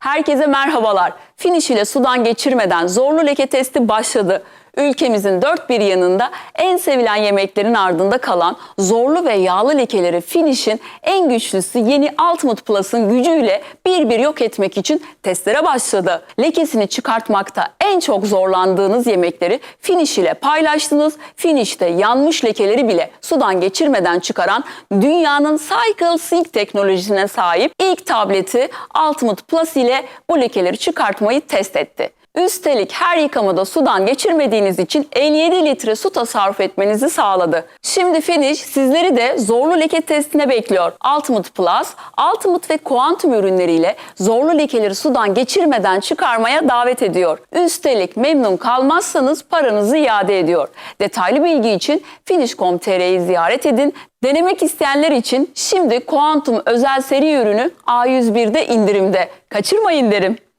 Herkese merhabalar. Finish ile sudan geçirmeden zorlu leke testi başladı. Ülkemizin dört bir yanında en sevilen yemeklerin ardında kalan zorlu ve yağlı lekeleri Finish'in en güçlüsü yeni Ultimate Plus'ın gücüyle bir bir yok etmek için testlere başladı. Lekesini çıkartmakta en çok zorlandığınız yemekleri Finish ile paylaştınız. Finish'te yanmış lekeleri bile sudan geçirmeden çıkaran dünyanın Cycle Sync teknolojisine sahip ilk tableti Ultimate Plus ile bu lekeleri çıkartmayı test etti. Üstelik her yıkamada sudan geçirmediğiniz için 57 litre su tasarruf etmenizi sağladı. Şimdi Finish sizleri de zorlu leke testine bekliyor. Ultimate Plus, Ultimate ve Quantum ürünleriyle zorlu lekeleri sudan geçirmeden çıkarmaya davet ediyor. Üstelik memnun kalmazsanız paranızı iade ediyor. Detaylı bilgi için Finish.com.tr'yi ziyaret edin. Denemek isteyenler için şimdi Quantum özel seri ürünü A101'de indirimde. Kaçırmayın derim.